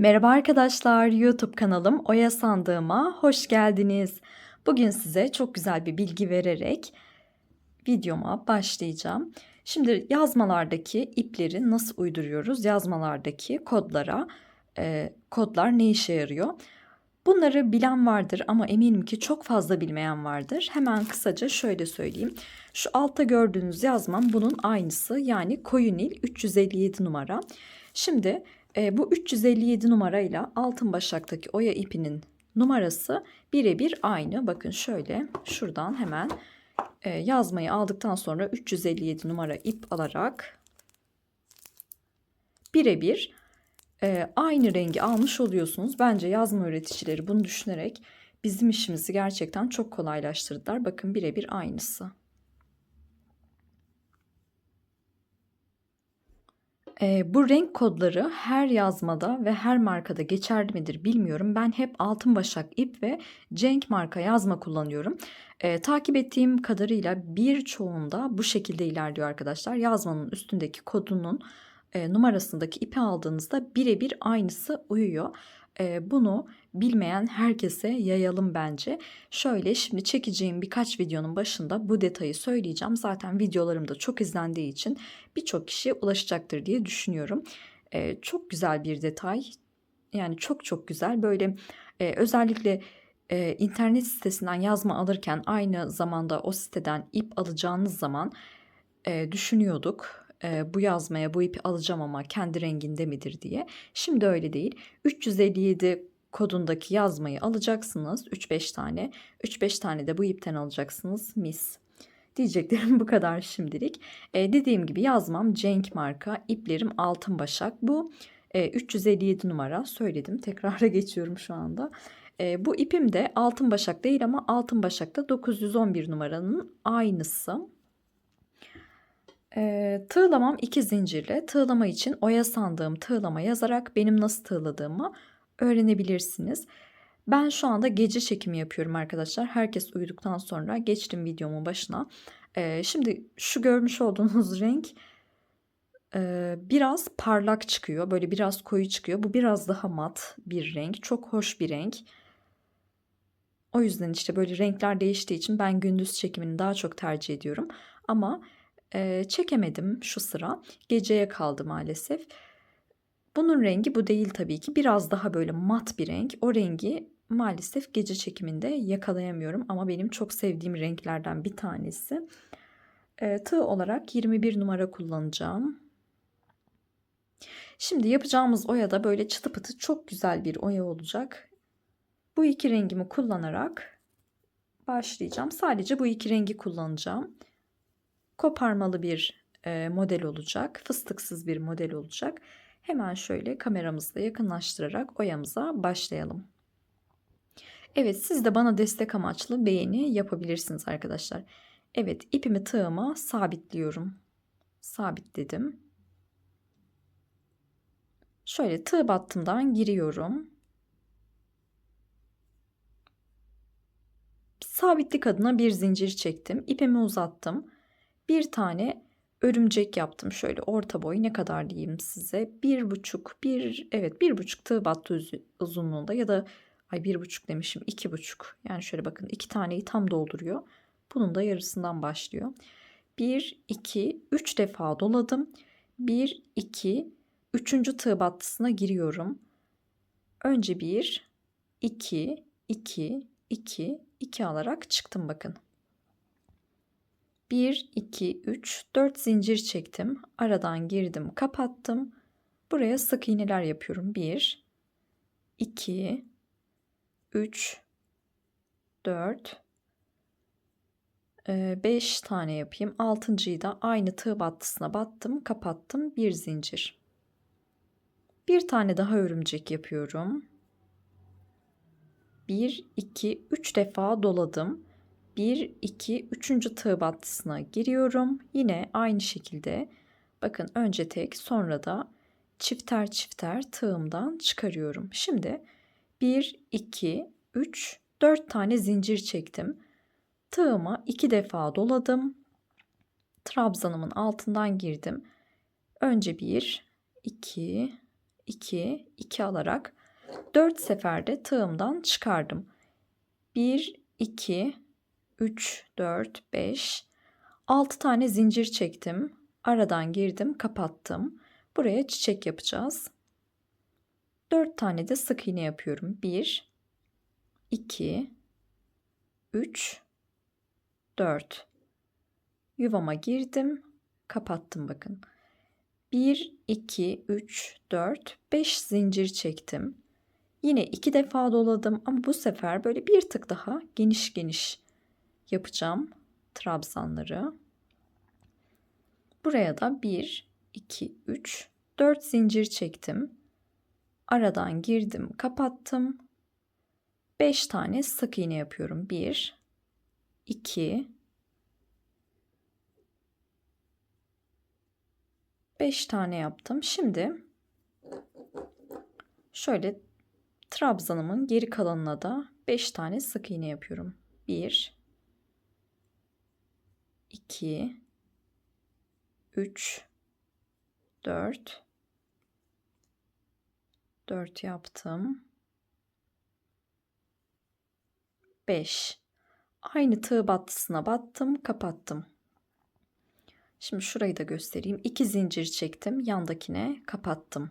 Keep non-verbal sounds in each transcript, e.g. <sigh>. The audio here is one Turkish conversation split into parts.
Merhaba arkadaşlar, YouTube kanalım Oya Sandığıma hoş geldiniz. Bugün size çok güzel bir bilgi vererek videoma başlayacağım. Şimdi yazmalardaki ipleri nasıl uyduruyoruz? Yazmalardaki kodlara, e, kodlar ne işe yarıyor? Bunları bilen vardır ama eminim ki çok fazla bilmeyen vardır. Hemen kısaca şöyle söyleyeyim. Şu altta gördüğünüz yazmam bunun aynısı yani koyu nil 357 numara. Şimdi e, bu 357 numarayla altın başaktaki oya ipinin numarası birebir aynı. Bakın şöyle şuradan hemen e, yazmayı aldıktan sonra 357 numara ip alarak birebir e, aynı rengi almış oluyorsunuz. Bence yazma üreticileri bunu düşünerek bizim işimizi gerçekten çok kolaylaştırdılar. Bakın birebir aynısı. E, bu renk kodları her yazmada ve her markada geçerli midir bilmiyorum. Ben hep altın başak ip ve Cenk marka yazma kullanıyorum. E, takip ettiğim kadarıyla birçoğunda bu şekilde ilerliyor arkadaşlar. Yazmanın üstündeki kodunun e, numarasındaki ipi aldığınızda birebir aynısı uyuyor. Bunu bilmeyen herkese yayalım bence. Şöyle şimdi çekeceğim birkaç videonun başında bu detayı söyleyeceğim. Zaten videolarım da çok izlendiği için birçok kişiye ulaşacaktır diye düşünüyorum. Çok güzel bir detay. Yani çok çok güzel. Böyle özellikle internet sitesinden yazma alırken aynı zamanda o siteden ip alacağınız zaman düşünüyorduk e, bu yazmaya bu ipi alacağım ama kendi renginde midir diye. Şimdi öyle değil. 357 kodundaki yazmayı alacaksınız 3-5 tane. 3-5 tane de bu ipten alacaksınız mis. Diyeceklerim <laughs> bu kadar şimdilik. E, dediğim gibi yazmam Cenk marka iplerim altın başak. Bu e, 357 numara söyledim. Tekrara <laughs> geçiyorum şu anda. E, bu ipim de altın başak değil ama altın başakta 911 numaranın aynısı. E, tığlamam iki zincirle. Tığlama için oya sandığım tığlama yazarak benim nasıl tığladığımı öğrenebilirsiniz. Ben şu anda gece çekimi yapıyorum arkadaşlar. Herkes uyuduktan sonra geçtim videomun başına. E, şimdi şu görmüş olduğunuz <laughs> renk e, biraz parlak çıkıyor. Böyle biraz koyu çıkıyor. Bu biraz daha mat bir renk. Çok hoş bir renk. O yüzden işte böyle renkler değiştiği için ben gündüz çekimini daha çok tercih ediyorum. Ama e, çekemedim şu sıra. Geceye kaldı maalesef. Bunun rengi bu değil tabii ki. Biraz daha böyle mat bir renk. O rengi maalesef gece çekiminde yakalayamıyorum ama benim çok sevdiğim renklerden bir tanesi. E, tığ olarak 21 numara kullanacağım. Şimdi yapacağımız oya da böyle çıtı pıtı çok güzel bir oya olacak. Bu iki rengimi kullanarak başlayacağım. Sadece bu iki rengi kullanacağım koparmalı bir e, model olacak. Fıstıksız bir model olacak. Hemen şöyle kameramızla yakınlaştırarak oyamıza başlayalım. Evet siz de bana destek amaçlı beğeni yapabilirsiniz arkadaşlar. Evet ipimi tığıma sabitliyorum. Sabitledim. Şöyle tığ battımdan giriyorum. Sabitlik adına bir zincir çektim. İpimi uzattım bir tane örümcek yaptım. Şöyle orta boy ne kadar diyeyim size? Bir buçuk bir evet bir buçuk tığ battı uzunluğunda ya da ay bir buçuk demişim iki buçuk. Yani şöyle bakın iki taneyi tam dolduruyor. Bunun da yarısından başlıyor. Bir iki üç defa doladım. Bir iki üçüncü tığ battısına giriyorum. Önce bir iki iki iki iki alarak çıktım bakın 1, 2, 3, 4 zincir çektim. Aradan girdim, kapattım. Buraya sık iğneler yapıyorum. 1, 2, 3, 4, 5 tane yapayım. Altıncıyı da aynı tığ battısına battım, kapattım. Bir zincir. Bir tane daha örümcek yapıyorum. 1, 2, 3 defa doladım. 1, 2, 3. tığ battısına giriyorum. Yine aynı şekilde bakın önce tek sonra da çifter çifter tığımdan çıkarıyorum. Şimdi 1, 2, 3, 4 tane zincir çektim. Tığıma 2 defa doladım. Trabzanımın altından girdim. Önce 1, 2, 2, 2 alarak 4 seferde tığımdan çıkardım. 1, 2, 3, 4, 5, 6 tane zincir çektim. Aradan girdim, kapattım. Buraya çiçek yapacağız. 4 tane de sık iğne yapıyorum. 1, 2, 3, 4. Yuvama girdim, kapattım bakın. 1, 2, 3, 4, 5 zincir çektim. Yine iki defa doladım ama bu sefer böyle bir tık daha geniş geniş yapacağım trabzanları. Buraya da 1, 2, 3, 4 zincir çektim. Aradan girdim, kapattım. 5 tane sık iğne yapıyorum. 1, 2, 5 tane yaptım. Şimdi şöyle trabzanımın geri kalanına da 5 tane sık iğne yapıyorum. 1 2 3 4 4 yaptım. 5 Aynı tığ battısına battım, kapattım. Şimdi şurayı da göstereyim. 2 zincir çektim, yandakine kapattım.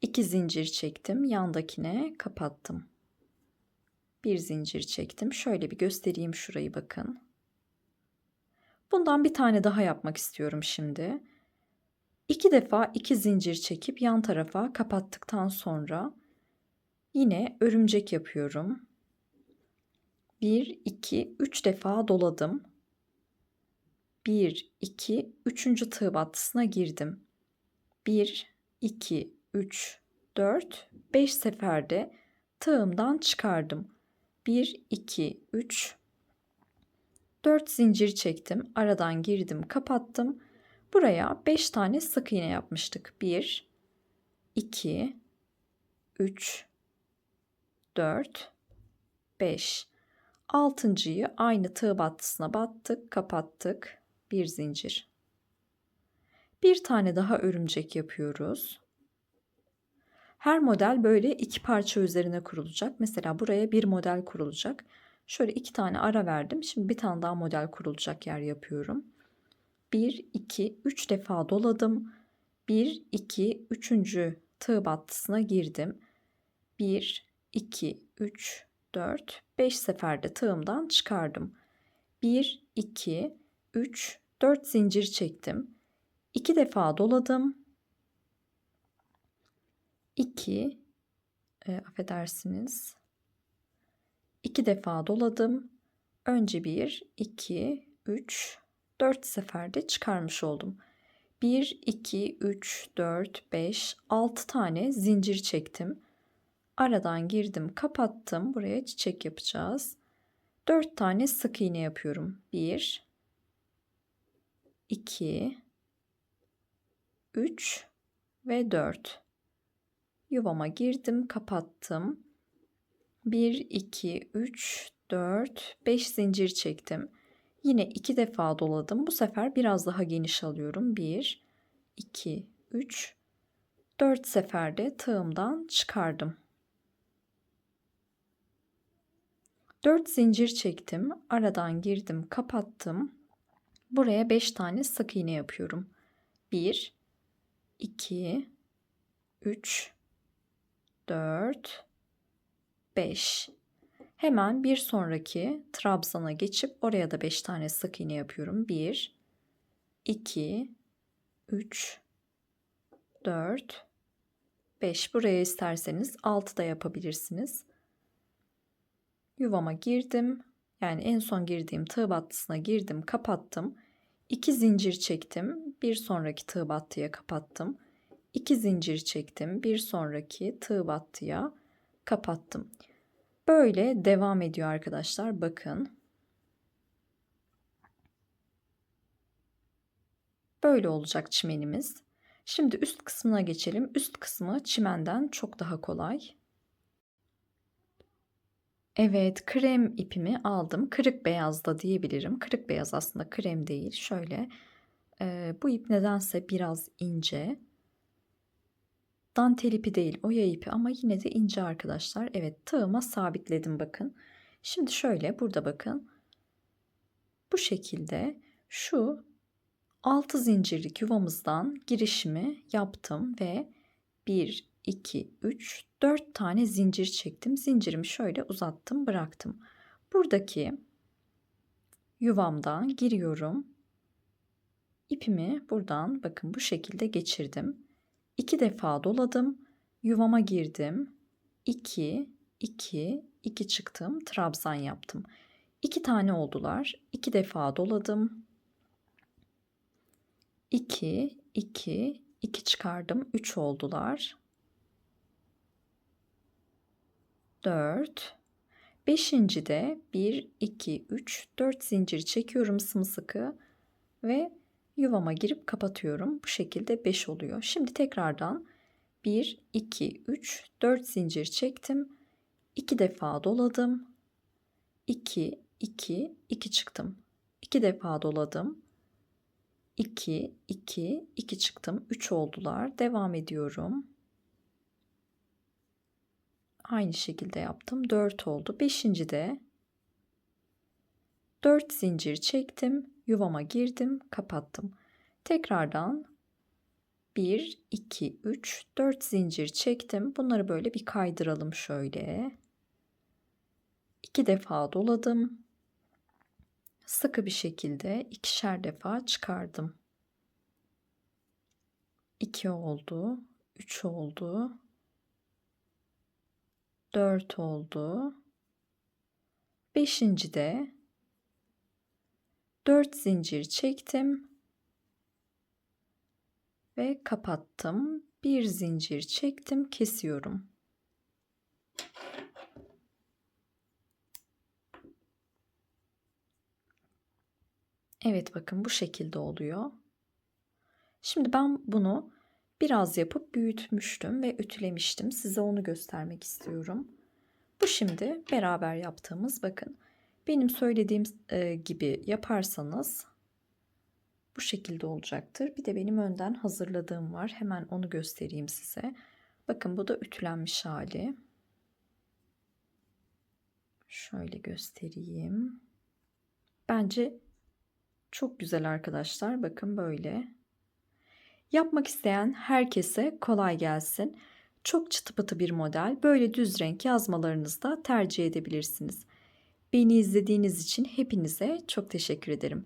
2 zincir çektim, yandakine kapattım. Bir zincir çektim. Şöyle bir göstereyim şurayı bakın. Bundan bir tane daha yapmak istiyorum şimdi. İki defa iki zincir çekip yan tarafa kapattıktan sonra yine örümcek yapıyorum. 1, 2, 3 defa doladım. 1, 2, 3. tığ battısına girdim. 1, 2, 3, 4, 5 seferde tığımdan çıkardım. 1, 2, 3, 4 zincir çektim. Aradan girdim, kapattım. Buraya 5 tane sık iğne yapmıştık. 1, 2, 3, 4, 5. Altıncıyı aynı tığ battısına battık, kapattık. Bir zincir. Bir tane daha örümcek yapıyoruz. Her model böyle iki parça üzerine kurulacak. Mesela buraya bir model kurulacak. Şöyle iki tane ara verdim. Şimdi bir tane daha model kurulacak yer yapıyorum. 1, 2, 3 defa doladım. 1, 2, 3. tığ battısına girdim. 1, 2, 3, 4, 5 seferde tığımdan çıkardım. 1, 2, 3, 4 zincir çektim. 2 defa doladım. 2, e, affedersiniz. 2 defa doladım. Önce 1, 2, 3, 4 seferde çıkarmış oldum. 1, 2, 3, 4, 5, 6 tane zincir çektim. Aradan girdim, kapattım. Buraya çiçek yapacağız. 4 tane sık iğne yapıyorum. 1 2 3 ve 4. Yuvama girdim, kapattım. 1 2 3 4 5 zincir çektim. Yine 2 defa doladım. Bu sefer biraz daha geniş alıyorum. 1 2 3 4 seferde tığımdan çıkardım. 4 zincir çektim. Aradan girdim, kapattım. Buraya 5 tane sık iğne yapıyorum. 1 2 3 4 5 Hemen bir sonraki trabzana geçip oraya da 5 tane sık iğne yapıyorum. 1 2 3 4 5 buraya isterseniz 6 da yapabilirsiniz yuvama girdim. Yani en son girdiğim tığ battısına girdim, kapattım. 2 zincir çektim. Bir sonraki tığ battıya kapattım. 2 zincir çektim. Bir sonraki tığ battıya kapattım. Böyle devam ediyor arkadaşlar. Bakın. Böyle olacak çimenimiz. Şimdi üst kısmına geçelim. Üst kısmı çimenden çok daha kolay. Evet, krem ipimi aldım. Kırık beyaz da diyebilirim. Kırık beyaz aslında krem değil. Şöyle, eee, bu ip nedense biraz ince. Dantel ipi değil oya ipi ama yine de ince arkadaşlar. Evet tığıma sabitledim bakın. Şimdi şöyle burada bakın. Bu şekilde şu 6 zincirlik yuvamızdan girişimi yaptım ve 1, 2, 3, 4 tane zincir çektim. Zincirimi şöyle uzattım bıraktım. Buradaki yuvamdan giriyorum. İpimi buradan bakın bu şekilde geçirdim. İki defa doladım. Yuvama girdim. 2, 2, 2 çıktım. Trabzan yaptım. İki tane oldular. İki defa doladım. 2, 2, 2 çıkardım. 3 oldular. 4. Beşinci de 1, 2, 3, 4 zincir çekiyorum sımsıkı ve yuvama girip kapatıyorum. Bu şekilde 5 oluyor. Şimdi tekrardan 1, 2, 3, 4 zincir çektim. 2 defa doladım. 2, 2, 2 çıktım. 2 defa doladım. 2, 2, 2 çıktım. 3 oldular. Devam ediyorum. Aynı şekilde yaptım. 4 oldu. 5. de 4 zincir çektim. Yuvama girdim. Kapattım. Tekrardan 1, 2, 3, 4 zincir çektim. Bunları böyle bir kaydıralım şöyle. 2 defa doladım. Sıkı bir şekilde ikişer defa çıkardım. 2 oldu. 3 oldu. 4 oldu. Beşinci de 4 zincir çektim ve kapattım. Bir zincir çektim, kesiyorum. Evet bakın bu şekilde oluyor. Şimdi ben bunu biraz yapıp büyütmüştüm ve ütülemiştim. Size onu göstermek istiyorum. Bu şimdi beraber yaptığımız bakın. Benim söylediğim e, gibi yaparsanız bu şekilde olacaktır. Bir de benim önden hazırladığım var. Hemen onu göstereyim size. Bakın bu da ütülenmiş hali. Şöyle göstereyim. Bence çok güzel arkadaşlar. Bakın böyle. Yapmak isteyen herkese kolay gelsin. Çok çıtı pıtı bir model. Böyle düz renk yazmalarınızda tercih edebilirsiniz. Beni izlediğiniz için hepinize çok teşekkür ederim.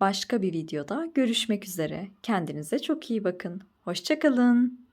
Başka bir videoda görüşmek üzere. Kendinize çok iyi bakın. Hoşçakalın.